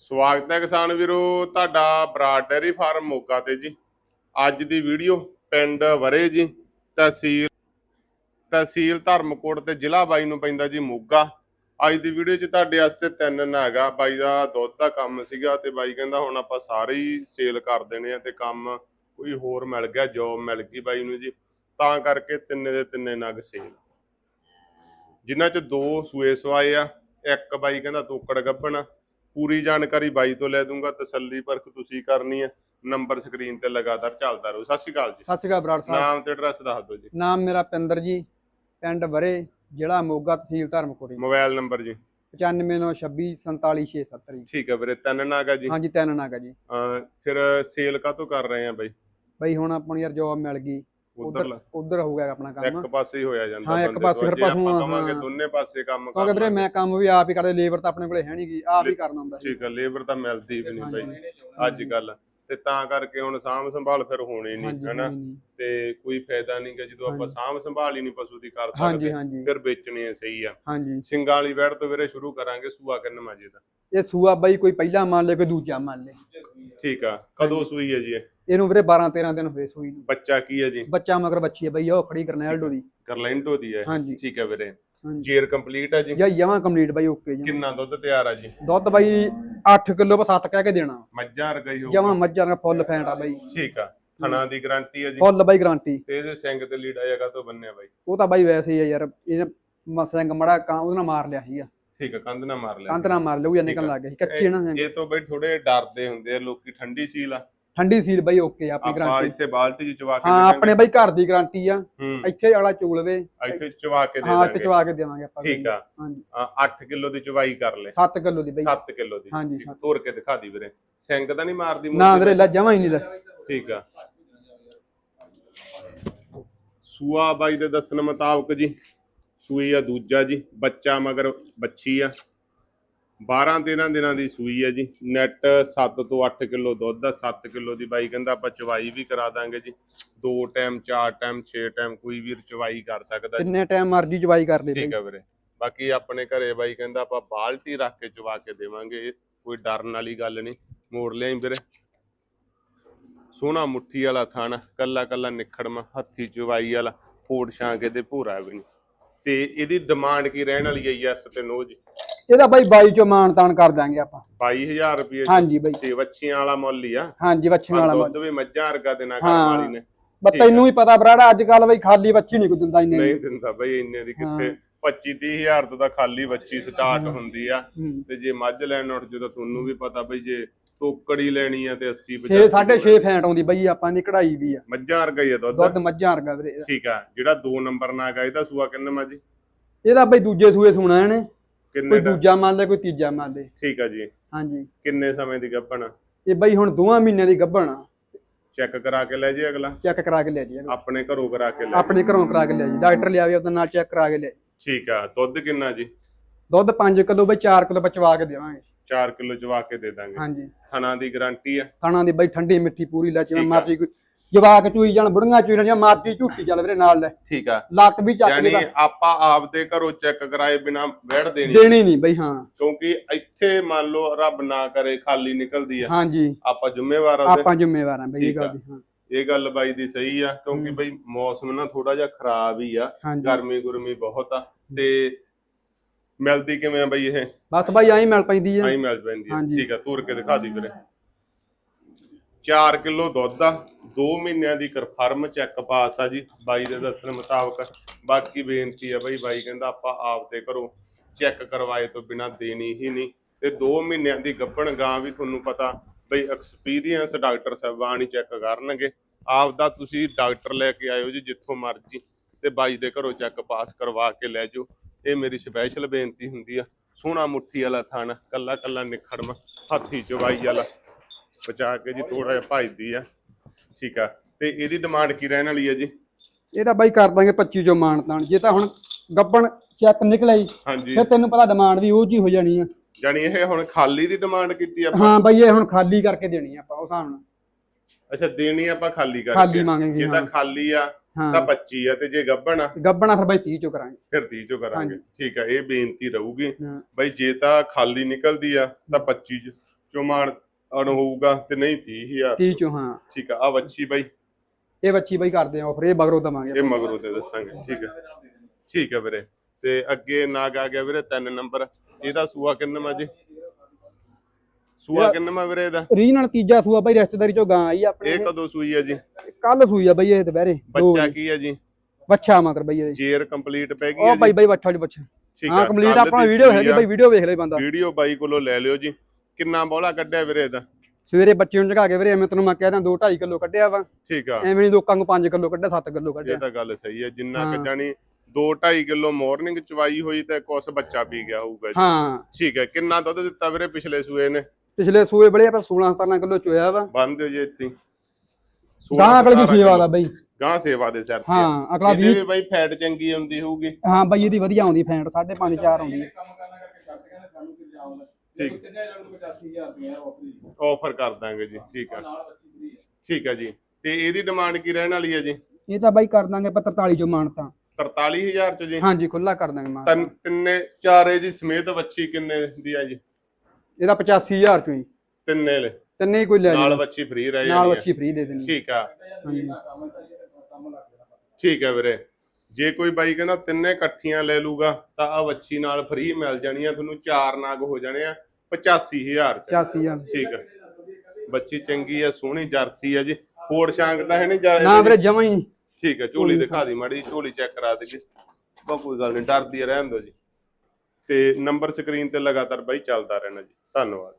ਸਵਾਗਤ ਹੈ ਕਿਸਾਨ ਵੀਰੋ, ਤੁਹਾਡਾ ਬਰਾਡ ਡੈਰੀ ਫਾਰਮ ਮੋਗਾ ਤੇ ਜੀ। ਅੱਜ ਦੀ ਵੀਡੀਓ ਪਿੰਡ ਵਰੇ ਜੀ, ਤਹਿਸੀਲ ਤਹਿਸੀਲ ਧਰਮਕੋਟ ਤੇ ਜ਼ਿਲ੍ਹਾ ਬਾਈ ਨੂੰ ਪੈਂਦਾ ਜੀ ਮੋਗਾ। ਅੱਜ ਦੀ ਵੀਡੀਓ 'ਚ ਤੁਹਾਡੇ ਵਾਸਤੇ ਤਿੰਨ ਨਾਗਾ ਬਾਈ ਦਾ ਦੁੱਧ ਦਾ ਕੰਮ ਸੀਗਾ ਤੇ ਬਾਈ ਕਹਿੰਦਾ ਹੁਣ ਆਪਾਂ ਸਾਰੇ ਹੀ ਸੇਲ ਕਰ ਦੇਣੇ ਆ ਤੇ ਕੰਮ ਕੋਈ ਹੋਰ ਮਿਲ ਗਿਆ ਜੋਬ ਮਿਲ ਗਈ ਬਾਈ ਨੂੰ ਜੀ। ਤਾਂ ਕਰਕੇ ਤਿੰਨੇ ਦੇ ਤਿੰਨੇ ਨਗ ਸੇਲ। ਜਿਨ੍ਹਾਂ 'ਚ ਦੋ ਸੂਏ ਸਵਾਏ ਆ, ਇੱਕ ਬਾਈ ਕਹਿੰਦਾ ਤੋਕੜ ਗੱਭਣ ਪੂਰੀ ਜਾਣਕਾਰੀ ਬਾਈ ਤੋਂ ਲੈ ਦੂੰਗਾ ਤਸੱਲੀ ਪਰਖ ਤੁਸੀਂ ਕਰਨੀ ਹੈ। ਨੰਬਰ ਸਕਰੀਨ ਤੇ ਲਗਾਤਾਰ ਚੱਲਦਾ ਰਹੂ। ਸਤਿ ਸ਼੍ਰੀ ਅਕਾਲ ਜੀ। ਸਤਿ ਸ਼੍ਰੀ ਅਕਾਲ ਬਰਾੜ ਸਾਹਿਬ। ਨਾਮ ਤੇ ਐਡਰੈਸ ਦੱਸ ਦਿਓ ਜੀ। ਨਾਮ ਮੇਰਾ ਪਿੰਦਰ ਜੀ ਪਿੰਡ ਬਰੇ ਜ਼ਿਲ੍ਹਾ ਮੋਗਾ ਤਹਿਸੀਲ ਧਰਮਕੋਟ ਜੀ ਮੋਬਾਈਲ ਨੰਬਰ ਜੀ। 9526 ਜੀ। ਠੀਕ ਹੈ ਵੀਰੇ ਤਿੰਨ ਨਾਗਾ ਜੀ। ਹਾਂਜੀ ਤਿੰਨ ਨਾਗਾ ਜੀ। ਫਿਰ ਸੇਲ ਕਾਤੋਂ ਕਰ ਰਹੇ ਆ ਬਾਈ? ਬਈ ਹੁਣ ਆਪਾਂ ਨੂੰ ਯਾਰ ਜੋਬ ਮਿਲ ਗਈ। ਉਧਰ ਉਧਰ ਉਧਰ ਹੋ ਗਿਆ ਆਪਣਾ ਕੰਮ। ਇੱਕ ਪਾਸੇ ਹੀ ਹੋਇਆ ਜਾਂਦਾ ਹਾਂ, ਇੱਕ ਪਾਸੇ। ਫਿਰ ਜੇ ਆਪਾਂ ਪਸ਼ੂਆਂ, ਕਵਾਂਗੇ। ਦੋਨੇ ਪਾਸੇ ਕੰਮ ਕਿਉਂਕਿ ਵੀਰੇ। ਮੈਂ ਕੰਮ ਵੀ ਆਪ ਹੀ ਕਰਦੇ ਲੇਬਰ ਤਾਂ ਆਪਣੇ ਕੋਲੇ ਹੈ ਨਹੀਂਗੀ ਆਪ ਹੀ ਕਰਨਾ ਹੁੰਦਾ ਠੀਕ ਹੈ ਲੇਬਰ ਤਾਂ ਮਿਲਦੀ ਵੀ ਨਹੀਂ ਬਾਈ। ਅੱਜ ਕੱਲ। ਤੇ ਤਾਂ ਕਰਕੇ ਹੁਣ ਸਾਂਭ ਸੰਭਾਲ ਫਿਰ ਹੋਣੀ ਨਹੀਂ ਹੈਨਾ? ਤੇ ਕੋਈ ਫਾਇਦਾ ਨਹੀਂ ਕਿ ਜਦੋਂ ਆਪਾਂ। ਸਾਂਭ ਸੰਭਾਲ ਹੀ ਨਹੀਂ ਪਸ਼ੂ ਦੀ ਕਰ ਸਕਦੇ ਫਿਰ ਵੇਚਣੀ ਹੈ ਸਹੀ ਆ। ਹਾਂਜੀ। ਸਿੰਗਾਂ ਵਾਲੀ ਵੈੜ ਤੋਂ ਵੀਰੇ ਸ਼ੁਰੂ ਕਰਾਂਗੇ ਸੂਆ ਕਿੰਨ ਮਾਜੇ ਦਾ? ਇਹ ਸੂਆ ਬਾਈ ਕੋਈ ਪਹਿਲਾ ਮੰਨ ਲੇ ਕੋਈ ਦੂਜਾ ਮੰਨ ਲੇ। ਠੀਕ ਆ ਕਦੋਂ ਸੂਈ ਹੈ ਜੀ ਇਹ? ਇਹਨੂੰ ਵੀਰੇ 12 13 ਦਿਨ ਹੋਏ ਸੂਈ ਨੂੰ। ਬੱਚਾ ਕੀ ਹੈ ਜੀ? ਬੱਚਾ ਮਗਰ ਬੱਚੀ ਹੈ ਬਈ ਉਹ ਖੜੀ ਕਰਨੈਲਡੋ ਦੀ। ਕਰਲੈਂਟੋ ਦੀ ਹੈ। ਹਾਂਜੀ। ਠੀਕ ਹੈ ਵੀਰੇ। ਹਾਂਜੀ। ਜੇਰ ਕੰਪਲੀਟ ਹੈ ਜੀ? ਜਾਂ ਜਮਾਂ ਕੰਪਲੀਟ ਬਾਈ ਓਕੇ ਜੀ ਕਿੰਨਾ ਦੁੱਧ ਤਿਆਰ ਆ ਜੀ? ਦੁੱਧ ਬਾਈ 8 ਕਿਲੋ ਪਰ 7 ਕਹਿ ਕੇ ਦੇਣਾ। ਮੱਝਾਂ ਰਗਈ ਹੋ ਜਮਾਂ ਮੱਝਾਂ ਦਾ ਫੁੱਲ ਫੈਂਟ ਆ ਬਾਈ। ਠੀਕ ਆ। ਥਣਾ ਦੀ ਗਾਰੰਟੀ ਹੈ ਜੀ? ਫੁੱਲ ਬਾਈ ਗਾਰੰਟੀ ਤੇ ਇਹਦੇ ਸਿੰਘ ਤੇ ਲੀੜਾ ਜਗਾ ਤੋਂ ਬੰਨਿਆ ਬਾਈ? ਉਹ ਤਾਂ ਬਾਈ ਵੈਸੇ ਹੀ ਆ ਯਾਰ ਇਹ ਮਸੰਗ ਮੜਾ ਕਾਂ ਉਹਦੇ ਨਾਲ ਮਾਰ ਲਿਆ ਸੀਗਾ। ਠੀਕ ਆ ਕੰਧ ਨਾ ਮਾਰ ਲਿਆ। ਕੰਧ ਨਾਲ ਮਾਰ ਲਿਆ ਉਹ ਜਾਂ ਨਿਕਲਣ। ਲੱਗ ਗਿਆ ਸੀ। ਕੱਚੀ ਨਾ ਇਹ ਤੋਂ ਬਈ ਥੋੜੇ ਡਰਦੇ ਹੁੰਦੇ ਆ ਲੋਕੀ ਠੰਡੀ ਸੀਲ ਆ। ਠੰਡੀ ਸੀਲ ਬਾਈ ਓਕੇ ਆਪਣੀ ਆਪਾਂ ਗਾਰੰਟੀ ਇੱਥੇ ਬਾਲਟੀ ਚ ਚਵਾ ਕੇ ਹਾਂ। ਆਪਣੇ ਬਾਈ ਘਰ ਦੀ ਗਾਰੰਟੀ ਆ। ਹੂੰ। ਇੱਥੇ ਵਾਲਾ ਚੂਲਵੇ ਇੱਥੇ ਚਵਾ ਕੇ ਦੇ ਹਾਂ ਇੱਥੇ ਚਵਾ ਕੇ ਦੇਵਾਂਗੇ ਆਪਾਂ ਠੀਕ ਆ। ਹਾਂਜੀ। 8 ਕਿਲੋ ਦੀ ਚਵਾਈ ਕਰ ਲੈ। 7 ਕਿਲੋ ਦੀ ਬਾਈ। 7 ਕਿਲੋ ਦੀ। ਹਾਂਜੀ। ਤੋੜ ਕੇ ਦਿਖਾ ਦੀ ਵੀਰੇ। ਸਿੰਘ ਤਾਂ ਨਹੀਂ ਮਾਰਦੀ ਮੂੰਹ ਨਾ? ਵੀਰੇ ਲੈ ਜਮਾ ਹੀ ਨਹੀਂ ਲੈ। ਠੀਕ ਆ। ਸੂਆ ਬਾਈ ਦੇ ਦੱਸਣ ਮੁਤਾਬਕ ਜੀ ਸੂਈ ਆ ਦੂਜਾ ਜੀ ਬੱਚਾ ਮਗਰ ਬੱਚੀ ਆ। 12 13 ਦਿਨਾਂ ਦੀ ਸੂਈ ਆ ਜੀ। ਨੈਟ 7 ਤੋਂ 8 ਕਿਲੋ ਦੁੱਧ ਆ 7 ਕਿਲੋ ਦੀ ਬਾਈ ਕਹਿੰਦਾ ਆਪਾਂ ਚਵਾਈ ਵੀ ਕਰਾ ਦਾਂਗੇ ਜੀ। ਦੋ ਟਾਈਮ ਚਾਰ ਟਾਈਮ 6 ਟਾਈਮ ਕੋਈ ਵੀ ਚਵਾਈ ਕਰ ਸਕਦਾ ਜੀ। ਜਿੰਨੇ ਟਾਈਮ ਮਰਜ਼ੀ ਚਵਾਈ ਕਰ ਲਈ ਠੀਕ ਆ ਵੀਰੇ। ਬਾਕੀ ਆਪਣੇ ਘਰੇ ਬਾਈ ਕਹਿੰਦਾ ਆਪਾਂ ਬਾਲਟੀ ਰੱਖ ਕੇ ਚਵਾ ਕੇ ਦੇਵਾਂਗੇ ਕੋਈ ਡਰਨ ਵਾਲੀ ਗੱਲ ਨਹੀਂ। ਮੋੜ ਲਿਆਈ ਵੀਰੇ। ਸੋਹਣਾ ਮੁੱਠੀ ਵਾਲਾ ਥਣ ਕੱਲਾ ਕੱਲਾ ਨਿਖੜਮਾ ਹੱਥੀ ਚਵਾਈ ਵਾਲਾ ਫੋੜ ਛਾਂਕੇ ਦੇ ਭੂਰਾ ਵੀ ਨਹੀਂ। ਤੇ ਇਹਦੀ ਡਿਮਾਂਡ ਕੀ ਰਹਿਣ ਵਾਲੀ ਹੈ ਯੈਸ ਤੇ ਨੋ ਜੀ। ਇਹਦਾ ਬਾਈ 22 ਚੋਂ ਮਾਨ ਤਾਨ ਕਰ ਦਾਂਗੇ ਆਪਾਂ। 22000 ਰੁਪਏ ਹਾਂਜੀ ਬਾਈ। ਤੇ ਵੱਛੀਆਂ ਵਾਲਾ ਮੁੱਲ ਹੀ ਆ। ਹਾਂਜੀ ਬੱਚੀਆਂ ਵਾਲਾ ਦੁੱਧ ਵੀ ਮੱਝਾਂ ਵਰਗਾ ਦੇਣਾ ਕਰਮ ਹਾਂ। ਵਾਲੀ ਨੇ। ਬਸ ਤੈਨੂੰ ਹੀ ਪਤਾ ਬਰਾੜਾ ਅੱਜ ਕੱਲ ਬਾਈ ਖਾਲੀ ਬੱਚੀ ਨਹੀਂ ਕੋਈ ਦਿੰਦਾ ਇੰਨੇ ਨਹੀਂ ਦਿੰਦਾ ਬਈ ਇੰਨੇ ਦੀ ਕਿੱਥੇ। 25 30000 ਤੋਂ ਤਾਂ ਖਾਲੀ ਵੱਛੀ ਸਟਾਰਟ ਹੁੰਦੀ ਆ। ਤੇ ਜੇ ਮੱਝ ਲੈਣ ਉੱਠ ਜਦੋਂ ਤੁਹਾਨੂੰ ਵੀ ਪਤਾ ਬਈ ਜੇ ਤੋਕੜੀ ਲੈਣੀ ਆ ਤੇ 80 ਛੇ 85 ਸਾਢੇ 6 ਫੈਂਟ ਆਉਂਦੀ ਬਈ ਆਪਾਂ ਦੀ ਕਢਾਈ ਵੀ ਆ। ਮੱਝਾਂ ਵਰਗਾ ਹੀ ਆ ਦੁੱਧ। ਦੁੱਧ ਮੱਝਾਂ ਵਰਗਾ ਵੀਰੇ। ਠੀਕ ਆ। ਜਿਹੜਾ 2 ਨੰਬਰ ਨਾਗ ਆ ਇਹਦਾ ਸੂਆ ਕਿੰਨਾ ਮਾ ਜੀ ਇਹਦਾ ਬਈ ਦੂਜੇ ਸੂਏ ਸੁਣਾ ਇਹਨੇ। ਕਿੰਨੇ ਕੋਈ ਦਾ ਦੂਜਾ ਮੰਨ ਲੈ ਕੋਈ ਤੀਜਾ ਮੰਨ ਲੈ। ਠੀਕ ਆ ਜੀ। ਹਾਂਜੀ। ਕਿੰਨੇ ਸਮੇਂ ਦੀ ਗੱਭਣ? ਇਹ ਬਈ ਹੁਣ ਦੋਵਾਂ ਮਹੀਨਿਆਂ ਦੀ ਗੱਭਣ ਆ। ਚੈੱਕ ਕਰਾ ਕੇ ਲੈ ਜੀ ਅਗਲਾ? ਚੈੱਕ ਕਰਾ ਕੇ ਲੈ ਜੀ। ਆਪਣੇ ਘਰੋਂ ਕਰਾ ਕੇ ਲੈ। ਆਪਣੇ ਘਰੋਂ ਕਰਾ ਕੇ ਲੈ ਜੀ। ਡਾਕਟਰ ਲਿਆਵੇ ਉਹਦੇ ਨਾਲ ਚੈੱਕ ਕਰਾ ਕੇ ਲੈ ਠੀਕ ਆ। ਦੁੱਧ ਕਿੰਨਾ ਜੀ? ਦੁੱਧ 5 ਕਿਲੋ ਬਈ 4 ਕਿਲੋ ਬਚਵਾ ਕੇ ਦੇਵਾਂਗੇ। 4 ਕਿਲੋ ਚਵਾ ਕੇ ਦੇ ਦਾਂਗੇ। ਹਾਂਜੀ। ਥਣਾ ਦੀ ਗਾਰੰਟੀ ਆ? ਥਾਣਾ ਦੀ ਬਈ ਠੰਡੀ ਮਿੱਠੀ ਪੂਰੀ ਲੈ ਜਿਵੇਂ ਠੀਕ ਆ। ਮਰਜ਼ੀ ਕੋਈ ਜਵਾਕ ਚੂਈ ਜਾਣ ਬੁੜੀਆਂ ਚੂਈ ਜਾਂ ਮਾਰਤੀ ਝੂਠੀ ਚੱਲ ਵੀਰੇ ਨਾਲ ਲੈ। ਠੀਕ ਆ। ਲੱਤ ਵੀ ਚੱਕ ਯਾਨੀ ਕੇ ਆਪਾਂ ਆਪਦੇ ਘਰੋਂ ਚੈੱਕ ਕਰਾਏ ਬਿਨਾ ਵੜ ਦੇਣੀ। ਦੇਣੀ ਨਹੀਂ ਬਈ ਹਾਂ। ਕਿਉਂਕਿ ਇੱਥੇ ਮੰਨ ਲਓ ਰੱਬ ਨਾ ਕਰੇ ਖਾਲੀ ਨਿਕਲਦੀ ਆ। ਹਾਂਜੀ। ਆਪਾਂ ਜ਼ਿੰਮੇਵਾਰ ਆ। ਆਪਾਂ ਜ਼ਿੰਮੇਵਾਰ ਹਾਂ ਬਈ ਇਹ ਠੀਕ ਆ। ਗੱਲ ਦੀ ਹਾਂ। ਇਹ ਗੱਲ ਬਾਈ ਦੀ ਸਹੀ ਆ ਕਿਉਂਕਿ ਬਈ ਮੌਸਮ ਨਾ ਥੋੜਾ ਜਿਹਾ ਖਰਾਬ ਹੀ ਆ। ਹਾਂਜੀ। ਗਰਮੀ ਗੁਰਮੀ ਬਹੁਤ ਆ। ਤੇ ਮਿਲਦੀ ਕਿਵੇਂ ਆ ਬਈ ਇਹ? ਬਸ ਬਾਈ ਐਂ ਮਿਲ ਪੈਂਦੀ ਆ। ਆਈ ਮਿਲ ਪੈਂਦੀ ਆ। ਹਾਂਜੀ। ਠੀਕ ਆ ਤੂਰ ਕੇ ਦਿਖਾ ਦੀ ਵੀਰੇ। 4 ਕਿਲੋ ਦੁੱਧ ਆ 2 ਮਹੀਨਿਆਂ ਦੀ ਕਨਫਰਮ ਚੈੱਕ ਪਾਸ ਆ ਜੀ, ਬਾਈ ਦੇ ਦੱਸਣ ਮੁਤਾਬਕ। ਬਾਕੀ ਬੇਨਤੀ ਆ ਬਾਈ ਬਾਈ ਕਹਿੰਦਾ ਆਪਾਂ ਆਪਦੇ ਘਰੋਂ ਚੈੱਕ ਕਰਵਾਏ ਤੋਂ ਬਿਨਾ ਦੇਣੀ ਹੀ ਨਹੀਂ। ਤੇ 2 ਮਹੀਨਿਆਂ ਦੀ ਗੱਭਣ ਗਾਂ ਵੀ ਤੁਹਾਨੂੰ ਪਤਾ ਬਈ ਐਕਸਪੀਰੀਅੰਸ ਡਾਕਟਰ ਸਾਹਿਬਾਨ ਹੀ ਚੈੱਕ ਕਰਨਗੇ। ਆਪਦਾ ਤੁਸੀਂ ਡਾਕਟਰ ਲੈ ਕੇ ਆਇਓ ਜੀ, ਜਿੱਥੋਂ ਮਰਜ਼ੀ। ਤੇ ਬਾਈ ਦੇ ਘਰੋਂ ਚੈੱਕ ਪਾਸ ਕਰਵਾ ਕੇ ਲੈ ਜਾਓ। ਇਹ ਮੇਰੀ ਸਪੈਸ਼ਲ ਬੇਨਤੀ ਹੁੰਦੀ ਆ। ਸੋਹਣਾ ਮੁੱਠੀ ਵਾਲਾ ਥਣ ਕੱਲਾ ਕੱਲਾ ਨਿਖੜਮ, ਹੱਥੀ ਚਵਾਈ ਵਾਲਾ। ਬਚਾ ਕੇ ਜੀ ਥੋੜਾ ਜਿਹਾ ਭਜਦੀ ਆ। ਠੀਕ ਆ। ਤੇ ਇਹਦੀ ਡਿਮਾਂਡ ਕੀ ਰਹਿਣ ਵਾਲੀ ਆ ਜੀ? ਇਹ ਤਾਂ ਬਾਈ ਕਰ ਦਾਂਗੇ 25 ਚੋਂ ਮਾਨ ਤਾਨ ਜੇ ਤਾਂ ਹੁਣ ਗੱਬਣ ਚੈੱਕ ਨਿਕਲਿਆ ਹਾਂਜੀ। ਫਿਰ ਤੈਨੂੰ ਪਤਾ ਡਿਮਾਂਡ ਵੀ ਉਹ ਜੀ ਹੋ ਜਾਣੀ ਆ। ਜਾਨੀ ਇਹ ਹੁਣ ਖਾਲੀ ਦੀ ਡਿਮਾਂਡ ਕੀਤੀ ਆਪਾਂ? ਹਾਂ ਬਾਈ ਇਹ ਹੁਣ ਖਾਲੀ ਕਰਕੇ ਦੇਣੀ ਆ ਆਪਾਂ ਉਸ ਹਿਸਾਬ ਨਾਲ। ਅੱਛਾ ਦੇਣੀ ਆਪਾਂ ਖਾਲੀ ਕਰਕੇ। ਖਾਲੀ ਮੰਗेंगे, ਜੇ ਤਾਂ। ਖਾਲੀ ਆ ਤਾਂ 25 ਆ। ਤੇ ਜੇ ਗੱਭਣ ਆ? ਗੱਬਣਾ ਫਿਰ ਬਾਈ 30 ਚੋਂ ਕਰਾਂਗੇ। ਫਿਰ 30 ਚੋਂ ਕਰਾਂਗੇ। ਠੀਕ ਆ ਇਹ ਬੇਨਤੀ ਰਹੂਗੀ। ਬਈ ਜੇ ਤਾਂ ਖਾਲੀ ਨਿਕਲਦੀ ਆ ਤਾਂ 25 ਚ ਚੋਮਾਨ ਅਣ ਹੋਊਗਾ ਤੇ ਨਹੀਂ 30000 30 ਚੋਂ ਹਾਂ। ਠੀਕ ਆ ਆ ਵੱਛੀ ਬਾਈ। ਇਹ ਬੱਚੀ ਬਾਈ ਕਰਦੇ ਆ ਆਫਰ ਇਹ ਬਗਰੋ ਦਵਾਂਗੇ ਇਹ ਮਗਰੋਂ ਤੇ ਦੱਸਾਂਗੇ ਠੀਕ ਹੈ ਠੀਕ ਹੈ ਵੀਰੇ ਤੇ ਅੱਗੇ ਨਾਗ ਆ ਗਿਆ ਵੀਰੇ 3 ਨੰਬਰ। ਇਹਦਾ ਸੂਆ ਕਿੰਨਾ ਜੀ? ਸੂਆ ਕਿੰਨਾ ਵੀਰੇ ਇਹਦਾ? ਰੀ ਨਾਲ ਤੀਜਾ ਸੂਆ ਬਾਈ ਰਿਸ਼ਤੇਦਾਰੀ ਚੋਂ ਗਾਂ ਆਈ ਆਪਣੇ। ਇਹ ਕਦੋਂ ਸੂਈ ਹੈ ਜੀ? ਕੱਲ ਸੂਈ ਆ ਬਾਈ ਇਹ ਦੁਪਹਿਰੇ। ਦੋ ਬੱਚਾ। ਕੀ ਹੈ ਜੀ? ਬੱਚਾ ਮਗਰ ਬਾਈ ਇਹਦੇ। ਜੇਰ ਕੰਪਲੀਟ ਪੈ ਗਈ ਉਹ ਹੈ ਬਾਈ ਬਾਈ ਬੱਚਾ ਜੀ ਬੱਚਾ ਹਾਂ ਆ, ਕੰਪਲੀਟ ਆਪਣਾ ਦੀ ਵੀਡੀਓ ਹੈਗੀ ਆ। ਬਾਈ ਵੀਡੀਓ ਵੇਖ ਲੈ ਬੰਦਾ। ਵੀਡੀਓ ਬਾਈ ਕੋਲੋਂ ਲੈ ਲਿਓ ਜੀ। ਕਿੰਨਾ ਬੋਲਾ ਕੱਢਿਆ ਵੀਰੇ ਇਹਦਾ? ਸਵੇਰੇ ਬੱਚੇ ਨੂੰ ਜਗਾ ਕੇ ਵੀਰੇ ਐਵੇਂ ਤੈਨੂੰ ਮੈਂ ਕਹਿ ਦਾਂ 2 2.5 ਕਿਲੋ ਕੱਢਿਆ ਵਾ। ਠੀਕ ਆ। ਐਵੇਂ ਨਹੀਂ ਲੋਕਾਂ ਨੂੰ 5 ਕਿਲੋ ਕੱਢਿਆ 7 ਕਿਲੋ ਇਹ ਕੱਢਿਆ ਤਾਂ ਗੱਲ ਸਹੀ ਹੈ ਜਿੰਨਾ ਹਾਂ। ਕਿ ਜਾਣੀ 2.5 ਕਿਲੋ ਮਾਰਨਿੰਗ ਚਵਾਈ ਹੋਈ ਤੇ ਕੁਛ ਬੱਚਾ ਪੀ ਗਿਆ ਹੋਊਗਾ ਜੀ। ਹਾਂ। ਠੀਕ ਹੈ ਕਿੰਨਾ ਦੁੱਧ ਦਿੱਤਾ ਵੀਰੇ ਪਿਛਲੇ ਸੂਏ ਨੇ? ਪਿਛਲੇ ਸੂਏ ਬੜੇ ਆਪਾਂ 16 17 ਕਿਲੋ ਚੋਇਆ ਵਾ। ਬੰਦ ਜੇ ਇੱਥੇ ਹੀ। ਗਾਂ ਅਗਲੇ ਦੀ 16 ਸੇਵਾ ਦਾ ਬਾਈ। ਗਾਂ ਸੇਵਾ ਦੇ ਸਿਰ ਤੇ। ਹਾਂ। ਅਗਲਾ ਇਹਦੇ 20 ਵੀ ਬਾਈ ਫੈਟ ਚੰਗੀ ਆਉਂਦੀ ਹੋਊਗੀ। ਹਾਂ ਬਾਈ ਇਹਦੀ ਵਧੀਆ ਆਉਂਦੀ ਫੈਂਟ 5.5 4 ਆਉਂਦੀ। ਹੈ ਕੰਮ ਕਰਨਾ ਕਰਕੇ ਛੱਡ ਗਿਆ ਸਾਨੂੰ ਕਿ ਜਾਉਂਦਾ ਠੀਕ। ਠੀਕ ਕਿੰਨੇ ਲੱਗ ਨੂੰ 85000 ਰੁਪਏ ਆਫਰ ਜੀ ਆਫਰ ਕਰ ਦਾਂਗੇ ਜੀ ਠੀਕ ਆ। ਨਾਲ ਬੱਚੀ ਫ੍ਰੀ ਹੈ ਠੀਕ ਆ ਜੀ। ਤੇ ਇਹਦੀ ਡਿਮਾਂਡ ਕੀ ਰਹਿਣ ਵਾਲੀ ਹੈ ਜੀ? ਇਹ ਤਾਂ ਬਾਈ ਕਰ ਦਾਂਗੇ ਆਪਾਂ 43 ਚੋਂ ਮਾਨਤਾ। 43000 ਚ ਜੀ? ਹਾਂਜੀ ਖੁੱਲਾ ਕਰ ਦਾਂਗੇ ਮਾਨ ਤਿੰਨ ਤਿੰਨੇ ਚਾਰੇ ਦੀ ਸਮੇਤ ਵੱਛੀ ਕਿੰਨੇ ਦੀ ਆ ਜੀ? ਇਹਦਾ 85000 ਚੋਂ ਹੀ ਤਿੰਨੇ ਲੈ ਤਿੰਨੇ ਹੀ ਕੋਈ ਲੈ ਨਾਲ ਜਾਓ ਵੱਛੀ ਫ੍ਰੀ ਰਹਿ ਨਾਲ ਜਾਣੀ ਬੱਚੀ ਫ੍ਰੀ ਦੇ ਦੇਣੀ ਠੀਕ ਆ। ਹਾਂਜੀ। ਕੰਮ ਹੈ ਤਾਂ ਇਹ ਕੰਮ ਲੱਗ ਜਾਣਾ ਠੀਕ ਹੈ ਵੀਰੇ। ਜੇ ਕੋਈ ਬਾਈ ਕਹਿੰਦਾ ਤਿੰਨੇ ਇਕੱਠੀਆਂ ਲੈ ਲੂਗਾ ਤਾਂ ਆ ਵੱਛੀ ਨਾਲ ਫ੍ਰੀ ਮਿਲ ਜਾਣੀਆਂ ਤੁਹਾਨੂੰ ਚਾਰ ਨਾਗ ਹੋ ਜਾਣੇ ਆ। 85000 ਚ। 85000 ਠੀਕ ਹੈ। ਬੱਚੀ ਚੰਗੀ ਹੈ ਸੋਹਣੀ ਜਰਸੀ ਹੈ ਜੀ। ਕੋੜ ਸ਼ਾਂਕ ਤਾਂ ਹੈ ਨਹੀਂ ਜਾ ਨਾ ਵੀਰੇ ਜਮਾ ਹੀ ਨਹੀਂ। ਠੀਕ ਹੈ ਝੋਲੀ ਦਿਖਾ ਦੀ ਮਾੜੀ ਝੋਲੀ ਚੈੱਕ ਕਰਾ ਦੇਗੀ ਬਾ ਕੋਈ ਗੱਲ ਨਹੀਂ ਡਰਦੀ ਰਹਿਣ ਦਿਓ ਜੀ। ਤੇ ਨੰਬਰ ਸਕਰੀਨ ਤੇ ਲਗਾਤਾਰ ਬਾਈ ਚੱਲਦਾ ਰਹਿਣਾ ਜੀ। ਧੰਨਵਾਦ।